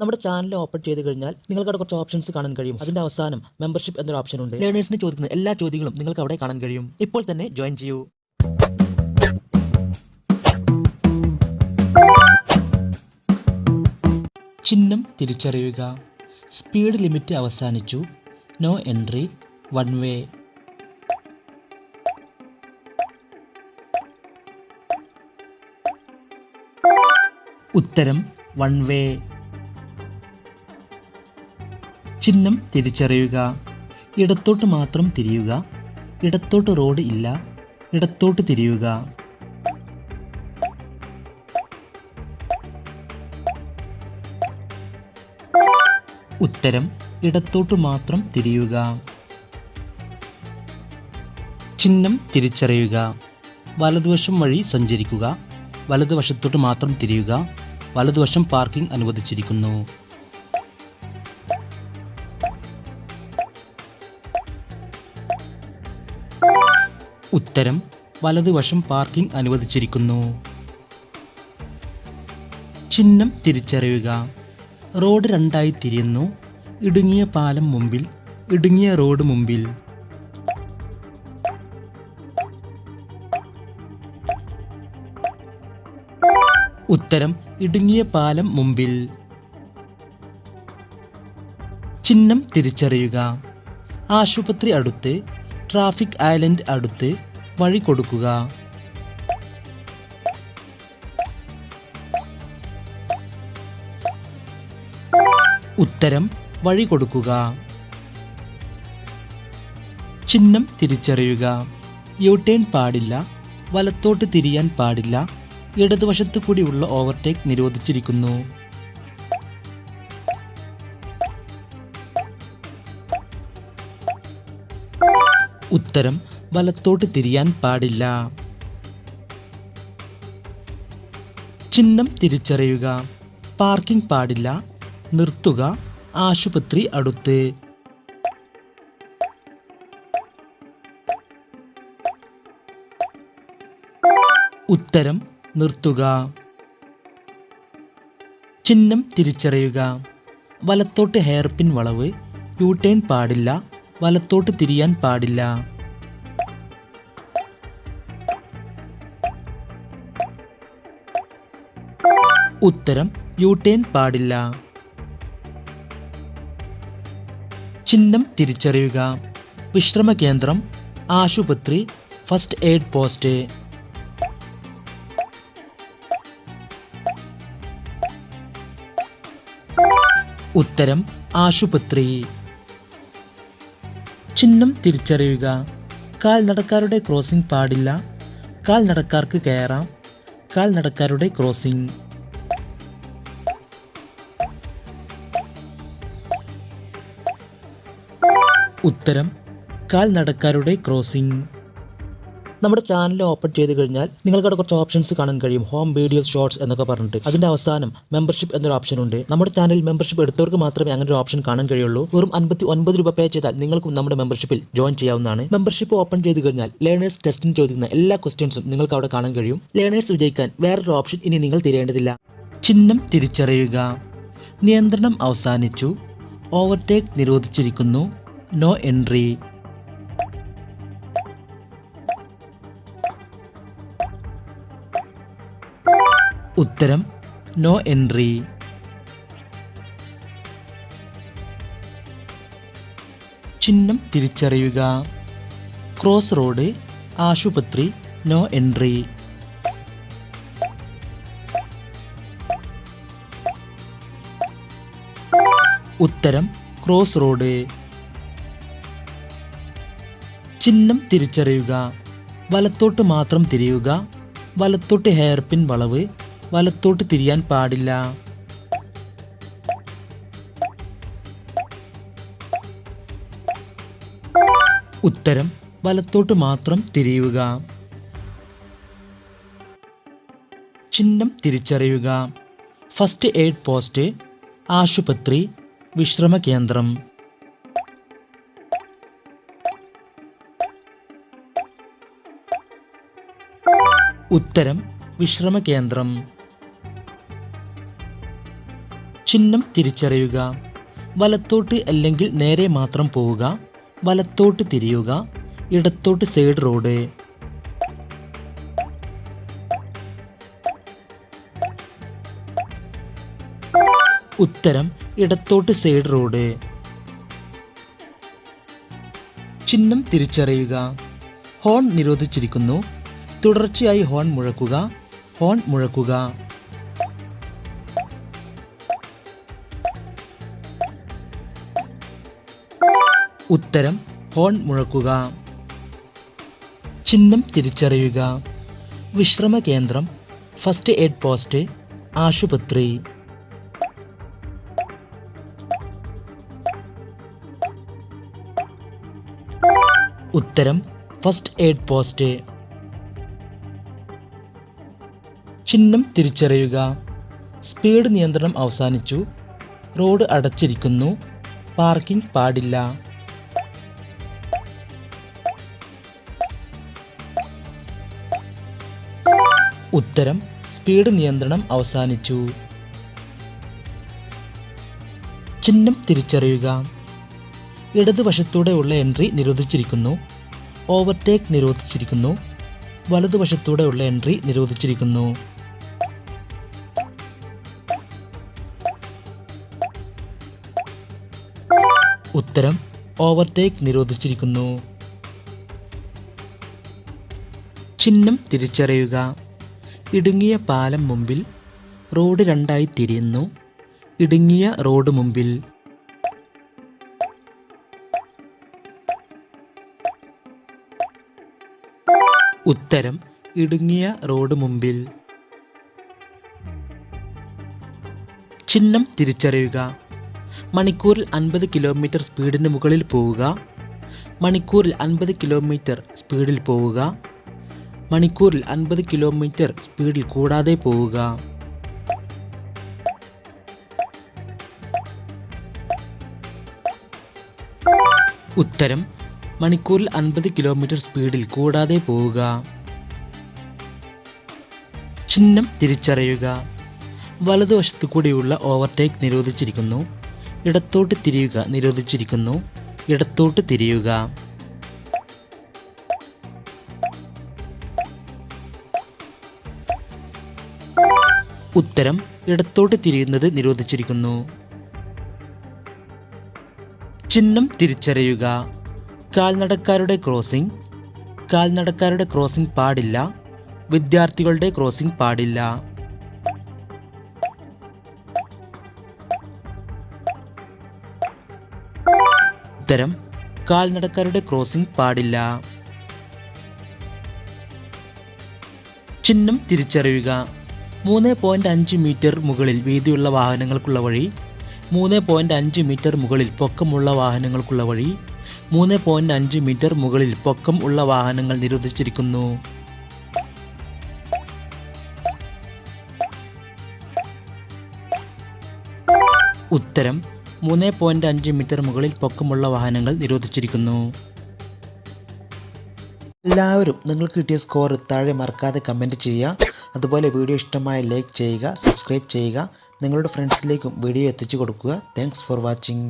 നമ്മുടെ channel open ചെയ്ത് കഴിഞ്ഞാൽ നിങ്ങൾക്ക് അവിടെ കുറച്ച് ഓപ്ഷൻസ് കാണാൻ കഴിയും. അതിന്റെ അവസാനം മെമ്പർഷിപ്പ് എന്നൊരു ഓപ്ഷൻ ഉണ്ട്. ലേണേഴ്സിന് ചോദിക്കുന്ന എല്ലാ ചോദ്യങ്ങളും നിങ്ങൾക്ക് അവിടെ കാണാൻ കഴിയും. ഇപ്പോൾ തന്നെ ജോയിൻ ചെയ്യൂ. ചിഹ്നം തിരിച്ചറിയുക. സ്പീഡ് ലിമിറ്റ് അവസാനിച്ചു. നോ എൻട്രി വൺ വേ ഉത്തരം വൺ വേ ചിഹ്നം തിരിച്ചറിയുക. ഇടത്തോട്ട് മാത്രം തിരിയുക. ഇടത്തോട്ട് റോഡ് ഇല്ല. ഇടത്തോട്ട് തിരിയുക. ഉത്തരം ഇടത്തോട്ട് മാത്രം തിരിയുക. ചിഹ്നം തിരിച്ചറിയുക. വലതുവശം വഴി സഞ്ചരിക്കുക. വലതുവശത്തോട്ട് മാത്രം തിരിയുക. വലതുവശം പാർക്കിംഗ് അനുവദിച്ചിരിക്കുന്നു. ഉത്തരം വലതുവശം പാർക്കിംഗ് അനുവദിച്ചിരിക്കുന്നു. ചിഹ്നം തിരിച്ചറിയുക. റോഡ് രണ്ടായി തിരിയുന്നു. ഇടുങ്ങിയ പാലം മുമ്പിൽ ഇടുങ്ങിയ റോഡ് മുമ്പിൽ. ഉത്തരം ഇടുങ്ങിയ പാലം മുമ്പിൽ. ചിഹ്നം തിരിച്ചറിയുക. ആശുപത്രി അടുത്ത് ട്രാഫിക് ഐലൻഡ് അടുത്ത് വഴി കൊടുക്കുക. ഉത്തരം വഴി കൊടുക്കുക. ചിഹ്നം തിരിച്ചറിയുക. യു ടേൺ പാടില്ല വലത്തോട്ട് തിരിയാൻ പാടില്ല. ഇടതുവശത്തു കൂടിയുള്ള ഓവർടേക്ക് നിരോധിച്ചിരിക്കുന്നു. ഉത്തരം വലത്തോട്ട് തിരിയാൻ പാടില്ല. ചിഹ്നം തിരിച്ചറിയുക. പാർക്കിംഗ് പാടില്ല. നിർത്തുക. ആശുപത്രി അടുത്ത്. ഉത്തരം നിർത്തുക. ചിഹ്നം തിരിച്ചറിയുക. വലത്തോട്ട് ഹെയർപിൻ വളവ്. യു ടേൺ പാടില്ല. വലത്തോട്ട് തിരിയാൻ പാടില്ല. ഉത്തരം യൂട്ടേൺ ടേൺ പാടില്ല. ചിഹ്നം തിരിച്ചറിയുക. വിശ്രമ കേന്ദ്രം ആശുപത്രി ഫസ്റ്റ് എയ്ഡ് പോസ്റ്റ്. ഉത്തരം ആശുപത്രി. ചിഹ്നം തിരിച്ചറിയുക. കാൽനടക്കാരുടെ ക്രോസിംഗ് പാടില്ല. കാൽനടക്കാർക്ക് കയറാം. കാൽനടക്കാരുടെ ക്രോസിംഗ്. ഉത്തരം. കാൽനടക്കാരുടെ ക്രോസിംഗ്. നമ്മുടെ ചാനൽ ഓപ്പൺ ചെയ്ത് കഴിഞ്ഞാൽ നിങ്ങൾക്ക് അവിടെ കുറച്ച് ഓപ്ഷൻസ് കാണാൻ കഴിയും. ഹോം വീഡിയോസ് ഷോർട്സ് എന്നൊക്കെ പറഞ്ഞിട്ട്. അതിന്റെ അവസാനം മെമ്പർഷിപ്പ് എന്നൊരു ഓപ്ഷൻ ഉണ്ട്. നമ്മുടെ ചാനൽ മെമ്പർഷിപ്പ് എടുത്തവർക്ക് മാത്രമേ അങ്ങനെ ഒരു ഓപ്ഷൻ കാണാൻ കഴിയുള്ളൂ. വെറും അൻപത്തി ഒൻപത് രൂപ പേ ചെയ്താൽ നിങ്ങൾക്കും നമ്മുടെ മെമ്പർഷിപ്പിൽ ജോയിൻ ചെയ്യാവുന്നതാണ്. മെമ്പർഷിപ്പ് ഓപ്പൺ ചെയ്ത് കഴിഞ്ഞാൽ ലേണേഴ്സ് ടെസ്റ്റിന് ചോദിക്കുന്ന എല്ലാ ക്വസ്റ്റ്യൻസും നിങ്ങൾക്ക് അവിടെ കാണാൻ കഴിയും. ലേണേഴ്സ് വിജയിക്കാൻ വേറൊരു ഓപ്ഷൻ ഇനി നിങ്ങൾ തിരയേണ്ടതില്ല. ചിഹ്നം തിരിച്ചറിയുക. നിയന്ത്രണം അവസാനിച്ചു. ഓവർടേക്ക് നിരോധിച്ചിരിക്കുന്നു. നോ എൻട്രി ഉത്തരം നോ എൻട്രി. ചിഹ്നം തിരിച്ചറിയുക. ക്രോസ് റോഡ് ആശുപത്രി നോ എൻട്രി. ഉത്തരം ക്രോസ് റോഡ്. ചിഹ്നം തിരിച്ചറിയുക. വലത്തോട്ട് മാത്രം തിരിയുക. വലത്തോട്ട് ഹെയർപിൻ വളവ്. വലത്തോട്ട് തിരിയാൻ പാടില്ല. ഉത്തരം വലത്തോട്ട് മാത്രം തിരിയുക. ചിഹ്നം തിരിച്ചറിയുക. ഫസ്റ്റ് എയ്ഡ് പോസ്റ്റ് ആശുപത്രി വിശ്രമ കേന്ദ്രം. ഉത്തരം വിശ്രമ കേന്ദ്രം. ചിഹ്നം തിരിച്ചറിയുക. വലത്തോട്ട് അല്ലെങ്കിൽ നേരെ മാത്രം പോവുക. വലത്തോട്ട് തിരിയുക. ഇടത്തോട്ട് സൈഡ് റോഡ്. ഉത്തരം ഇടത്തോട്ട് സൈഡ് റോഡ്. ചിഹ്നം തിരിച്ചറിയുക. ഹോൺ നിരോധിച്ചിരിക്കുന്നു. തുടർച്ചയായി ഹോൺ മുഴക്കുക. ഹോൺ മുഴക്കുക. ഉത്തരം ഹോൺ മുഴക്കുക. ചിഹ്നം തിരിച്ചറിയുക. വിശ്രമ കേന്ദ്രം ഫസ്റ്റ് എയ്ഡ് പോസ്റ്റ് ആശുപത്രി. ഉത്തരം ഫസ്റ്റ് എയ്ഡ് പോസ്റ്റ് ചിഹ്നം തിരിച്ചറിയുക. സ്പീഡ് നിയന്ത്രണം അവസാനിച്ചു. റോഡ് അടച്ചിരിക്കുന്നു. പാർക്കിംഗ് പാടില്ല. ഉത്തരം സ്പീഡ് നിയന്ത്രണം അവസാനിച്ചു. ചിഹ്നം തിരിച്ചറിയുക. ഇടതുവശത്തൂടെയുള്ള എൻട്രി നിരോധിച്ചിരിക്കുന്നു. ഓവർടേക്ക് നിരോധിച്ചിരിക്കുന്നു. വലതുവശത്തൂടെയുള്ള എൻട്രി നിരോധിച്ചിരിക്കുന്നു. ഉത്തരം ഓവർടേക്ക് നിരോധിച്ചിരിക്കുന്നു. ചിഹ്നം തിരിച്ചറിയുക. ഇടുങ്ങിയ പാലം മുമ്പിൽ റോഡ് രണ്ടായി തിരിയുന്നു. ഇടുങ്ങിയ റോഡ് മുമ്പിൽ. ഉത്തരം ഇടുങ്ങിയ റോഡ് മുമ്പിൽ. ചിഹ്നം തിരിച്ചറിയുക. മണിക്കൂറിൽ അൻപത് കിലോമീറ്റർ സ്പീഡിന് മുകളിൽ പോവുക. മണിക്കൂറിൽ അൻപത് കിലോമീറ്റർ സ്പീഡിൽ പോവുക. മണിക്കൂറിൽ അൻപത് കിലോമീറ്റർ സ്പീഡിൽ കൂടാതെ പോവുക. ഉത്തരം മണിക്കൂറിൽ അൻപത് കിലോമീറ്റർ സ്പീഡിൽ കൂടാതെ പോവുക. ചിഹ്നം തിരിച്ചറിയുക. വലതുവശത്തു കൂടിയുള്ള ഓവർടേക്ക് നിരോധിച്ചിരിക്കുന്നു. ഇടത്തോട്ട് തിരിയുക നിരോധിച്ചിരിക്കുന്നു. ഇടത്തോട്ട് തിരിയുക. ഉത്തരം ഇടത്തോട്ട് തിരിയുന്നത് നിരോധിച്ചിരിക്കുന്നു. ചിഹ്നം തിരിച്ചറിയുക. കാൽനടക്കാരുടെ ക്രോസിംഗ് കാൽനടക്കാരുടെ ക്രോസിംഗ് പാടില്ല. വിദ്യാർത്ഥികളുടെ ക്രോസിംഗ് പാടില്ല. ഉത്തരം കാൽനടക്കാരുടെ ക്രോസിംഗ് പാടില്ല. ചിഹ്നം തിരിച്ചറിയുക. മൂന്ന് പോയിന്റ് അഞ്ച് മീറ്റർ മുകളിൽ വീതിയുള്ള വാഹനങ്ങൾക്കുള്ള വഴി മൂന്ന് പോയിന്റ് അഞ്ച് മീറ്റർ മുകളിൽ പൊക്കമുള്ള വാഹനങ്ങൾക്കുള്ള വഴി മൂന്ന് പോയിന്റ് അഞ്ച് മീറ്റർ മുകളിൽ പൊക്കം ഉള്ള വാഹനങ്ങൾ നിരോധിച്ചിരിക്കുന്നു. ഉത്തരം മൂന്ന് പോയിന്റ് അഞ്ച് മീറ്റർ മുകളിൽ പൊക്കമുള്ള വാഹനങ്ങൾ നിരോധിച്ചിരിക്കുന്നു. എല്ലാവരും നിങ്ങൾക്ക് കിട്ടിയ സ്കോർ താഴെ മറക്കാതെ കമന്റ് ചെയ്യുക. അതുപോലെ വീഡിയോ ഇഷ്ടമായ ലൈക്ക് ചെയ്യുക സബ്സ്ക്രൈബ് ചെയ്യുക. നിങ്ങളുടെ ഫ്രണ്ട്സിലേക്കും വീഡിയോ എത്തിച്ചു കൊടുക്കുക. Thanks for watching